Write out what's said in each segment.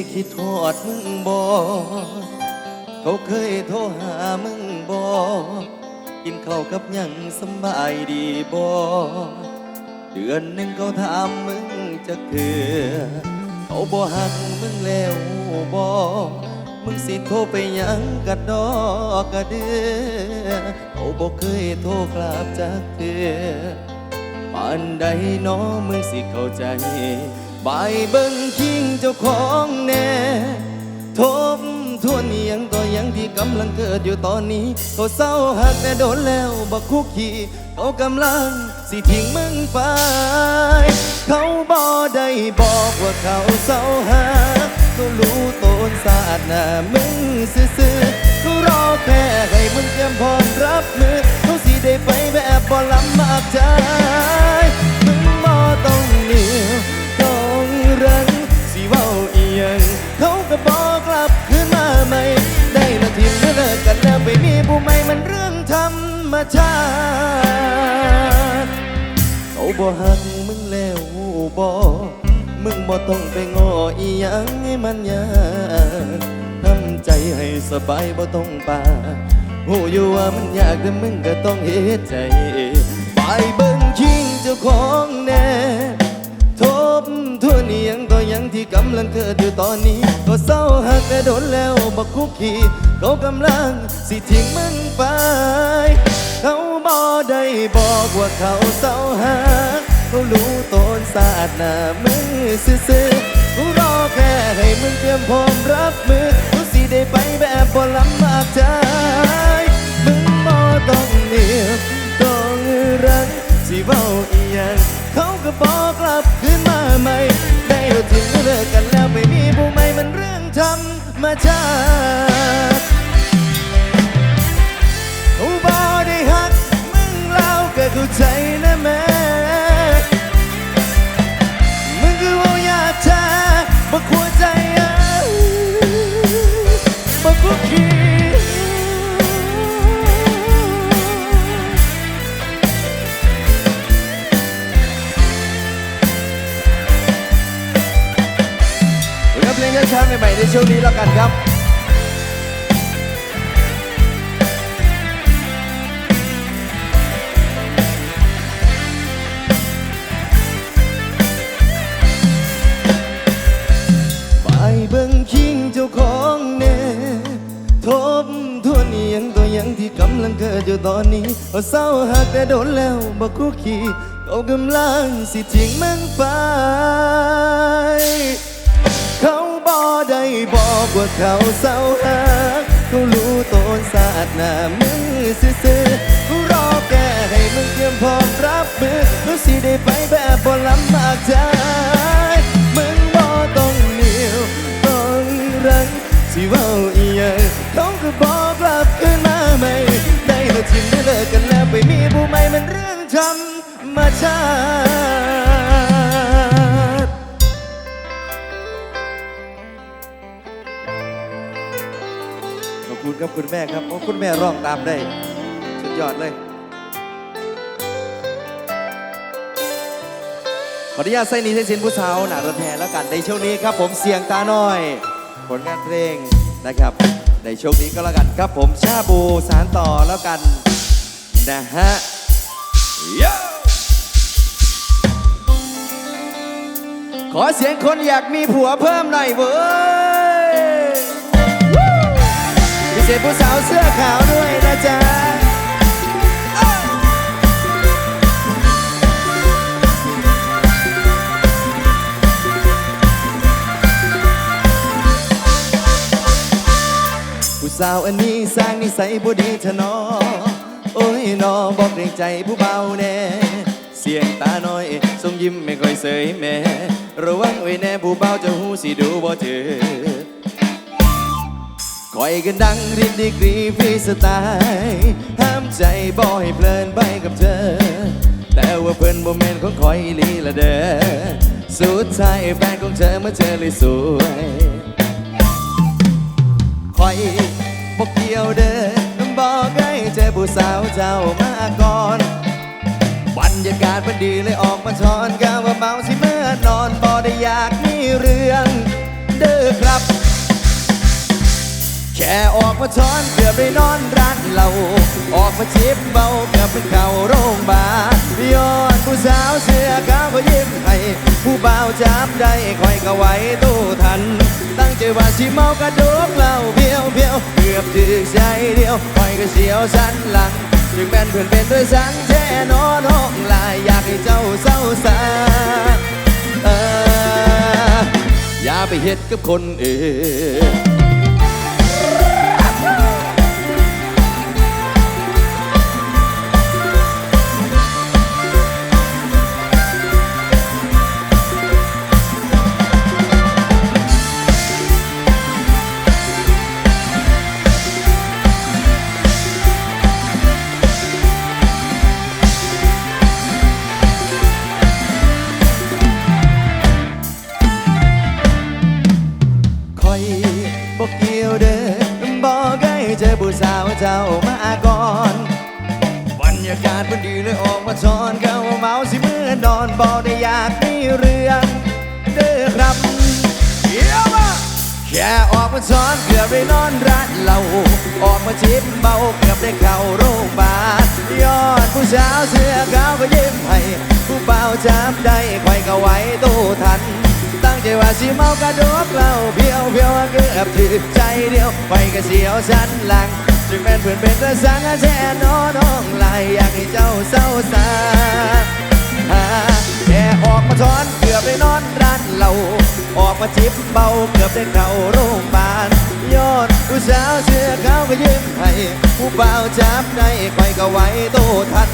เขาเคยคิดทอดมึงบ่เขาเคยโทรหามึงบ่กินข้าวกับยังสบายดีบ่เดือนหนึ่งเขาถามมึงจะเถื่อเขาบ่หักมึงแล้วบ่มึงสิโทรไปยังกะดอกกะเดือเขาบ่เคยโทรกลับจากเถื่อปานใดน้อมึงสิเข้าใจ บายเบิ่งคิงเจ้าของแน่ทบทวนเอียงต่อยังที่กำลังเกิดอยู่ตอนนี้ เขาเศร้าหักแต่โดนแล้วบักคุกขี้เขากำลังสิทิ้งมึงไป เขาบ่ได้บอกว่าเขาเศร้าหักเขารู้ตนสาดหน้ามึงซื่อๆเขารอแค่ให้มึงเตรียมพร้อมรับมือเขาสิได้ไปแบบบ่ลำมากใจมึงบ่ต้องเหนียวต้อง รังสิเว้าอีหยังเขาก็บอกกลับคืนมาใหม่ได้ละทีมเลิกกันแล้วไปมีผู้ใหม่มันเรื่องธรรมชาติเขาบ่หักมึงแล้วบ่มึงบ่ต้องไปง้ออีหยังให้มันยากทำใจให้สบายบ่ต้องปาหูอยู่ว่ามันยากแต่มึงก็ต้องเฮ็ดใจไปเบิ่งคิงเจ้าของแน่ ทบทวนเอียงต่อยังที่กำลังเกิดอยู่ตอนนี้ ก็เศร้าหักแต่โดนแล้วบักคุกขี้เขากำลังสิทิ้งมึงไป เขาบ่ได้บอกว่าเขาเศร้าหักเขารู้ตนสาดหน้ามึงซื่อๆกูรอแค่ให้มึงเตรียมพร้อมรับมือกูสิได้ไปแบบบ่ลำบากใจมึงบ่ต้องเหนียวต้องรักสิเว้าอีหยังเขาก็บอกกลับคืนมา ใช้าใหม่ๆในช่วงนี้แล้วกันครับไปเบิ่งคิงเจ้าของแน่ทบทวนเอียงตัวยังที่กำลังเกิดอยู่ตอนนี้ว่าเศร้าหักแต่โดนแล้วบักคุกขี้เขากำลังสิทิ้งมึงไป ได้บอกว่าเขาเศร้าหักเขารู้ตนสาดหน้ามึงซื่อๆ คุณแม่ครับโอ้คุณแม่ร้องตามได้ สุดยอดเลย ขออนุญาตใส่นี้ใส่สินผู้สาวหนาระแทนแล้วกันในช่วงนี้ครับ ผมเสียงตาน้อย ผลงานเพลงนะครับ ในช่วงนี้ก็แล้วกันครับผมชาบูสารต่อแล้วกันนะฮะขอเสียงคนอยากมีผัวเพิ่มหน่อยเว้ย เศษผู้สาวเสื้อขาวด้วยนะจ๊ะผู้สาวอันนี้สร้างนิสัยบ่ดีเถอะนอโอ้ยนอบอกเรงใจผู้เบาแน่เสียงตาน้อยทรงยิ้มไม่ค่อยเสยแม่ระวังไว้แน่ผู้เบาจะหูสิดูบ่เจอ คอยกันดังรินดีกรีฟรีสไตล์ห้ามใจบ่ให้เพลินไปกับเธอ แต่ว่าเพิ่นบ่แม่นของคอยลีละเด้อสุดท้ายแฟนของเธอเมื่อเธอเลยสวยคอยบอกเกี่ยวเด้อบอกให้เจอผู้สาวเจ้ามาก่อนบรรยากาศมันดีเลยออกมาช้อนกาว่าเมาสิเมื่อนอนบ่ได้อยากมีเรื่อง เด้อครับ แค่ออกมาช้อนเกือบได้นอนร้านเรา ออกมาจิบเบาเกือบเป็นเข่าโรงพยาบาลย้อนผู้สาวเสื้อขาวก็ยิ้มให้ ผู้บ่าวจับได้คอยก็ไว้ตู้ทัน ตั้งใจว่าสิเมากระโดกเหล้าเพียวเพียวเกือบถึกใจเดียวคอยก็เสียวสันหลังจึงแม่นเพื่อนเป็นด้วยสังแท้นอน้องลายอยากให้เจ้าเศร้าสาเอออย่าไปเฮ็ดกับคนอื่น เจ้ามาก่อนบรรยากาศมันดีเลยออกมาช้อนเข้าเมาสิเมื่อนอนบอกได้อยากมีเรื่องเด้อครับเยี่ยมอะแค่ออกมาช้อนเกือบได้นอนร้านเราออกมาชิมเบาเกือบได้เข้าโรงพยาบาลยอดผู้สาวเสื้อขาวก็ยิ้มให้ผู้เบาจำได้คอยก็ไว้ตู้ทันตั้งใจว่าสิเมากระดกเหล้าเพียวเพียวเกือบถือใจเดียวไปก็เสียวสันหลัง จึงแม่นเพื่อนเป็นกระสังแท้นอน้องลายอยากให้เจ้าเศร้าสาแค่ออกมาทอนเกือบได้นอนร้านเหล้าออกมาจิบเบาเกือบได้เข้าโรงพยาบาลยอดผู้สาวเสื้อขาวก็ยิ้มให้ผู้บ่าวจับได้คอยก็ไว้โตทัน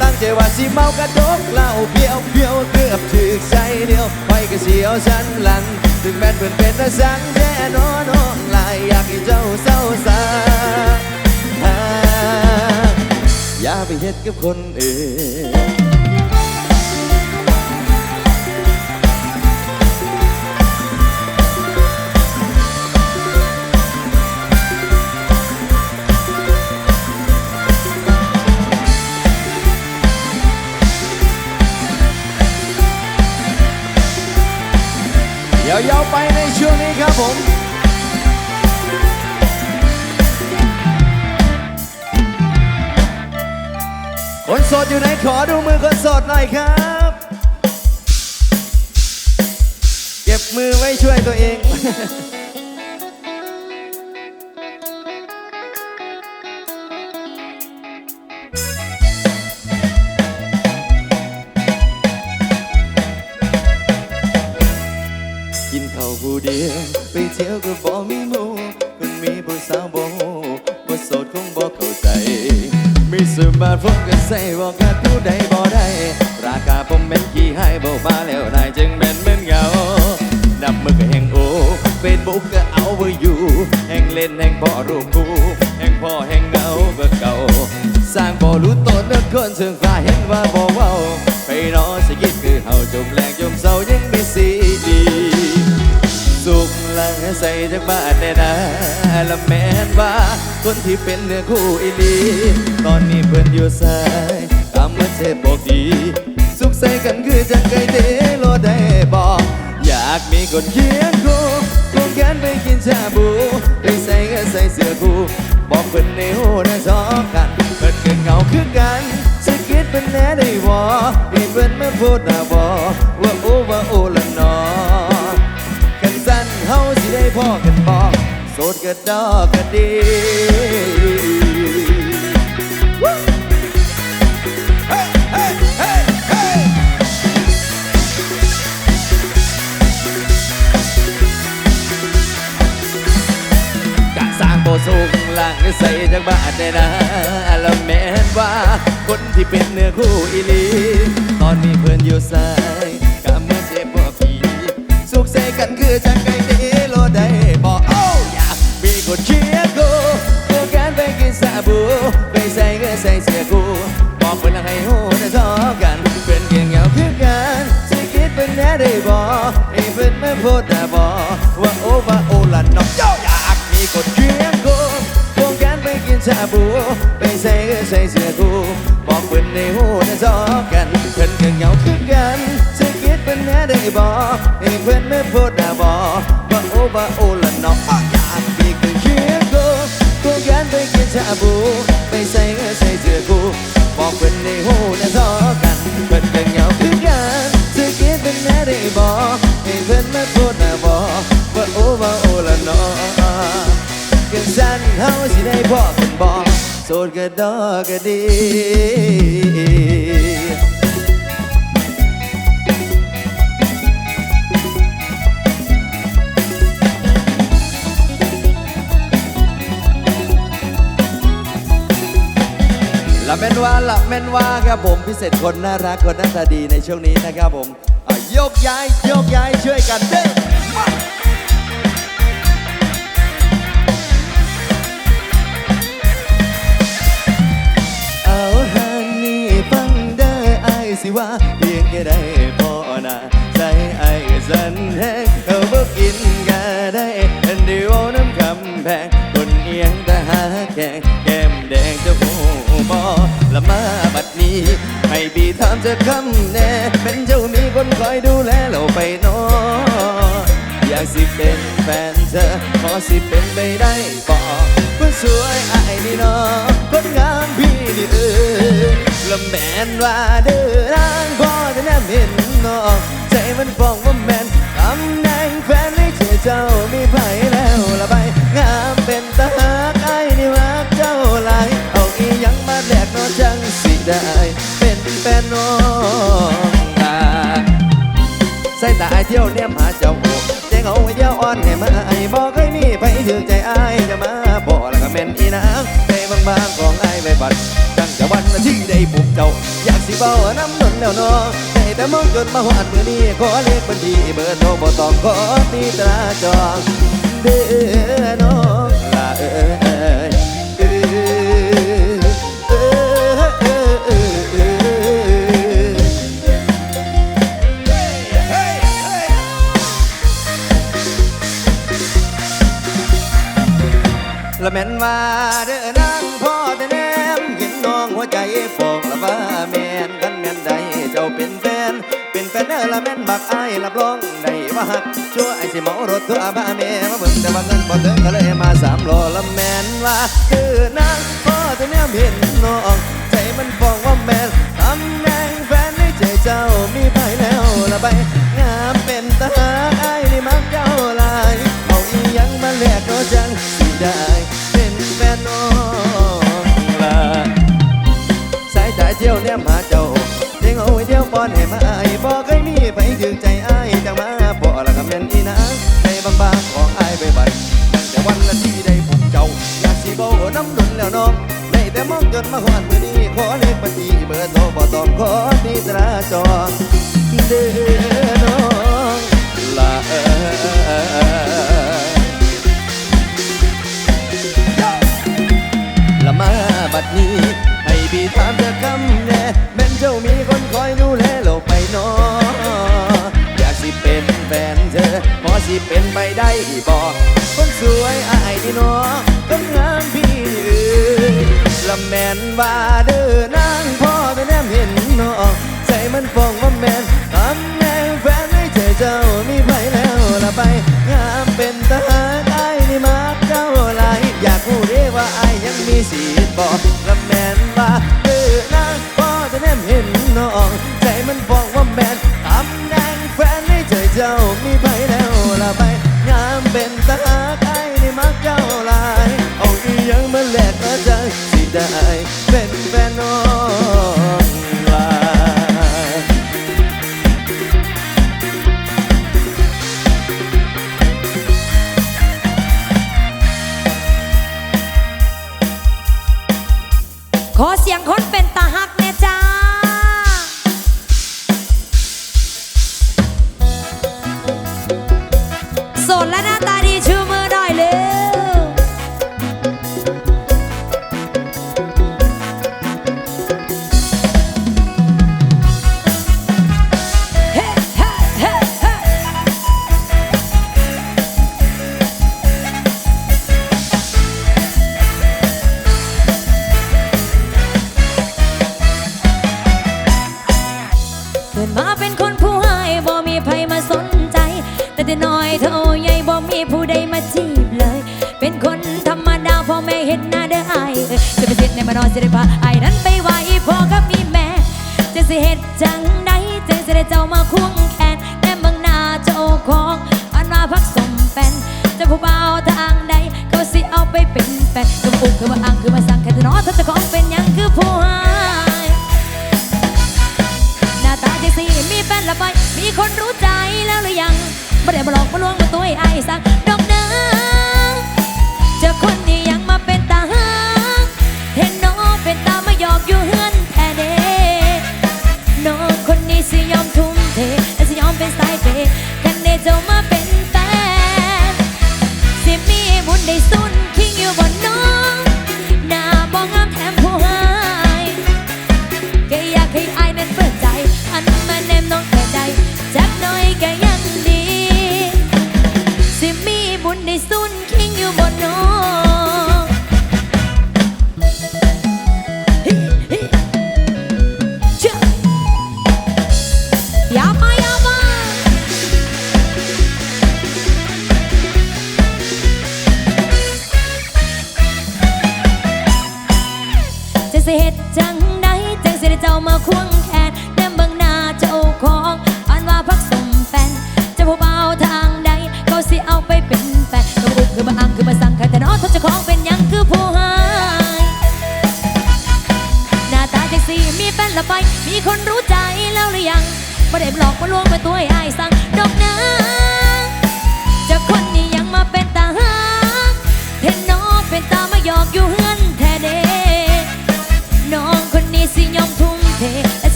ตั้งใจว่าสิเมากระดกเหล้าเพียวเพียวเกือบถึกใจเดียวไปก็เสียวสันหลังถึงแม้นเพื่อนเป็นตาสังแท้นอน้องลายอยากให้เจ้าเศร้าสา อย่าไปเฮ็ดกับคนอื่นเดี๋ยวยาวไปในช่วงนี้ครับผม ดอยู่ไหนขอดูมือคนโสดหน่อยครับ เก็บมือไว้ช่วยตัวเอง กินข้าวผู้เดียวไปเที่ยว ใส่บอกกับผู้ใดบ่ได้ ราคาผมเป็นกี่ให้บ่มาแล้วนายจึงเป็นเหมือนเงานับมือก็แห่งโอเฟซบุ๊กก็เอาไว้อยู่ แห่งเล่นแห่งพ่อรูปคู่แห่งพ่อแห่งเงาก็เก่า สร้างบ่รู้ตนเลือคนถึงฟ้าเห็นว่าบ่ ใส่จากบ้านแน่นะละแม่นว่า คนที่เป็นเนื้อคู่อีลี ตอนนี้เพื่อนอยู่สายตามมาเจ็บบอกดี สุขใส่กันคือจังไกเตโลได้บอก อยากมีคนเคียงคู่ควงแขนไปกินชาบูไปใส่ก็ใส่เสื้อคู่บอกเพื่อนในหูนะชอบกันเพื่อนก็เหงาคือกันสกิดเป็นแน่ได้วอให้เพื่อนมาพูดนะบอว่าโอ้ว่าโอ้ละนอกันสั้นเฮาสิ ได้พ่อกันบอกโสดก็ดอกก็ดีกะสร้างโบสูงหลังใส่จากบ้านได้นะแล้วแม่นว่า คนที่เป็นเนื้อคู่อีลี ตอนนี้เพื่อนอยู่สายกะเมื่อเจ็บพวกพี่สุขใส่กันคือจังไก่ ให้เพื่อนมาพูดนะบอกว่าโอ้ว่าโอ้ละน้องอยากมีคนเชียร์กูกูกันไปกินชาบูไปใส่ก็ใส่เสื้อกูบอกเพื่อนในหูได้ทอกันเพื่อน เก่งเหงาคือกันสิคิดเป็นแน่ได้บอกให้เพื่อนมาพูดนะบอกว่าโอ้ว่าโอ้ละน้องอยากมีคนเกินสันเขาสิคิดเป็นแน่ได้บอกให้เพิ่นบอกว่าโอ้ว่าโอ้ละเนาะกันสั้นเฮาสิได้บอกเพิ่นบอกโสดก็ดอกก็ดีละแม่นว่าละแม่นว่าครับผมพิเศษคนน่ารักคนหน้าตาดีในช่วงนี้นะครับผม ยกย้ายโยกย้ายช่วยกันเด้อเอาฮันนี่ฟังได้ไอายสิว่าเพียงแค่ได้พอนะใจไอ้สันแห้งเอาบ่กินก็ได้อันเดียวน้ำคำแพงคน เอียงแต่หาแกงแก้มแดงเจะหูบอละมาบัดนี้ ให้บีถามจะคำแน่ เป็นเจ้ามีคนคอยดูแลเราไปนออยากสิเป็นแฟนเธอขอสิเป็นไปได้บอกคนสวยอายนี่นาะคนงามพี่นี่เออลำแมนว่าเด้อนางพอจะแนมเห็นนาะใจมันฟ้องว่าแมนตำายเที่ยวเนี่ยหาเจ้าโหใจเหงาไอเดียวอ่อนให้มาไอายบอกเคยมีไปถึงใจไอายจะมาบอกแล้วก็เม่นอีน้ำใจบางๆของไอายไปบัดจังจะวันที่ได้ปลุกเจ้า อยากสิเบาน้ำนนแล้วเนาะได้แต่มองจนมาหวานมือนี้ขอเลขบัญชีเบอร์โทรบ่ต้องขอตีตราจองเด้อน้องลาเอ้ย ว่าเด้อนางพ่อแต่แนมเห็นน้องหัวใจฟองละว่าแมนกันแมนใดเจ้าเป็นแฟน เป็นแฟนเด้อละแม่นบักอายรับรองได้ว่าหักชั่วไอ้สิเมารถทั่วบ้าแม่มาเบิ่งแต่ว่าเงินบ่ถึงก็เลยมาสามโลละแมนว่าเด้อนางพ่อแต่แนมเห็นน้องใจมันฟอง มาหวานมือนี้ขอเลขบัญชีเบอร์โทรบ่ต้องขอตีตราจอเด้อน้องลาเอละมาบัดนี้ ให้พี่ถามจะคำแน่แม่นเจ้ามีคนคอยดูแลเราไปเนออยากสิเป็นแฟนเธอพอสิเป็นไปได้บอกคนสวยอายดีเนอคนงามพี่นี่เอ้ย ละแมนว่าเด้อนางพ่อแต่แนมเห็นเนอใจมันฟองว่าแมนตำแนงแฟนไม่ใจเจ้ามีไปแล้วละไปงามเป็นตาหากอายนี่มักเจ้าหลายอยากรู้เด้ว่าอายยังมีสิทธิ์บอกละแมนว่าเออนางพ่อจะแนมเห็นน้องใจมันบอกว่าแมน ดจังใดเจังสิได้เจ้ามาควงแขนแต่บางหน้าเจ้าของอันว่าพักสมแฟนจะผู้เบ่าวทางใดก็สิเอาไปเป็นแฟนคือมาอุกคือมาอังคือมาสั่งแค่จะนอถ้าจะของเป็นยังคือผู้หายหน้าตาเจัสิมีแฟนละไปมีคนรู้ใจแล้วหรือยังไม่ได้มาหลอกมาลวงมาตัวไอ้สัก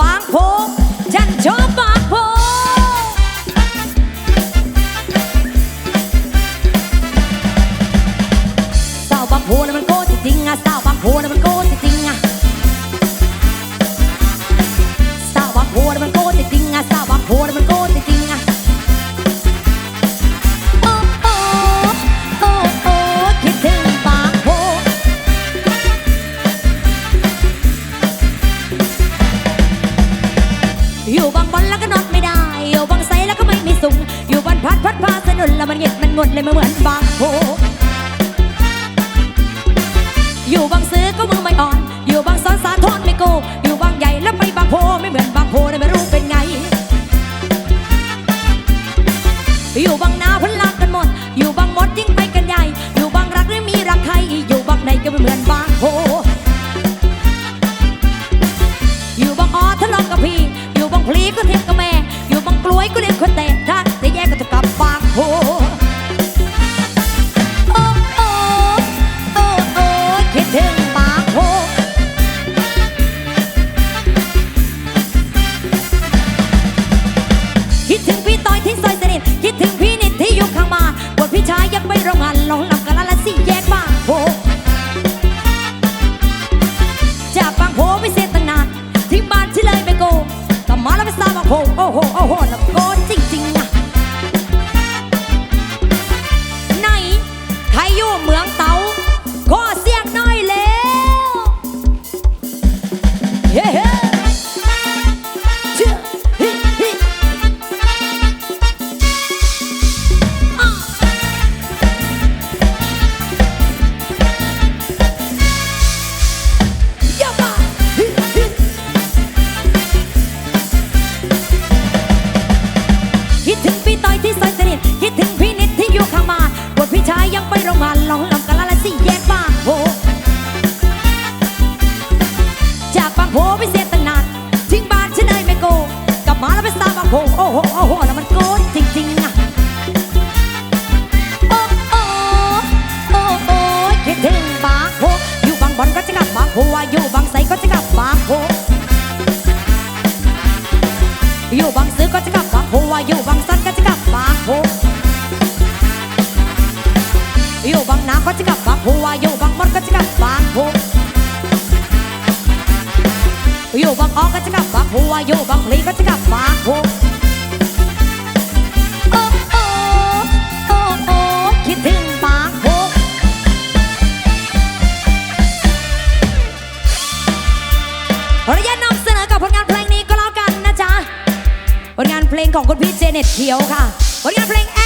王 ออกก็จะกลับฟักหัวอยู่บางพลีก็จะกลับฟักหัวโอ้โอ้คิดถึงฟักหัวราจะนำเสนอกับผลงานเพลงนี้ก็แล้วกันนะจ๊ะผลงานเพลงของคุณพี่เจเน็ตเขียวค่ะผลงานเพลงแอ